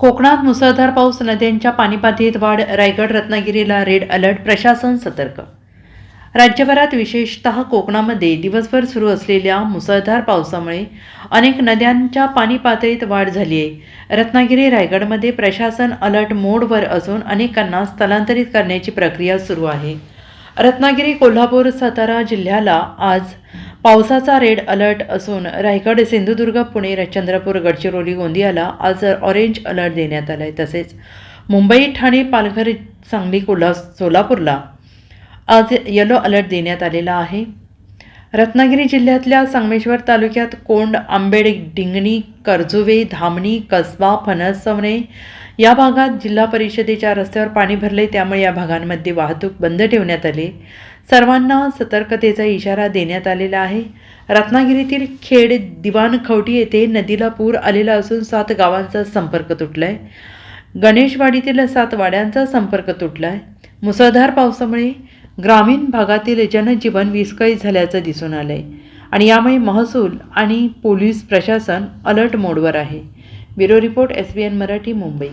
कोकणात मुसळधार पाऊस नद्यांच्या पाणीपातळीत वाढ रायगड रत्नागिरीला रेड अलर्ट प्रशासन सतर्क. राज्यभरात विशेषतः कोकणामध्ये दिवसभर सुरू असलेल्या मुसळधार पावसामुळे अनेक नद्यांच्या पाणी पातळीत वाढ झाली आहे. रत्नागिरी रायगडमध्ये प्रशासन अलर्ट मोडवर असून अनेकांना स्थलांतरित करण्याची प्रक्रिया सुरू आहे. रत्नागिरी कोल्हापूर सातारा जिल्ह्याला आज पावसाचा रेड अलर्ट असून रायगड सिंधुदुर्ग पुणे चंद्रपूर गडचिरोली गोंदियाला आज ऑरेंज अलर्ट देण्यात आला आहे तसेच मुंबई ठाणे पालघर सांगली कोल्हा सोलापूरला आज येलो अलर्ट देण्यात आलेला आहे. रत्नागिरी जिल्ह्यातल्या संगमेश्वर तालुक्यात कोंड आंबेड डिंगणी करजुवे धामणी कसबा फणसवणे या भागात जिल्हा परिषदेच्या रस्त्यावर पाणी भरले त्यामुळे या भागांमध्ये वाहतूक बंद ठेवण्यात आली. सर्वांना सतर्कतेचा इशारा देण्यात आलेला आहे. रत्नागिरीतील खेड दिवाणखवटी येथे नदीला पूर आलेला असून सात गावांचा संपर्क तुटला आहे गणेशवाडीतील सात वाड्यांचा संपर्क आहे मुसळधार पावसामुळे ग्रामीण भागातील जनजीवन विस्कळीत झाल्याचं दिसून आलं आहे आणि यामुळे महसूल आणि पोलीस प्रशासन अलर्ट मोडवर आहे. Bureau report S B N Marathi Mumbai.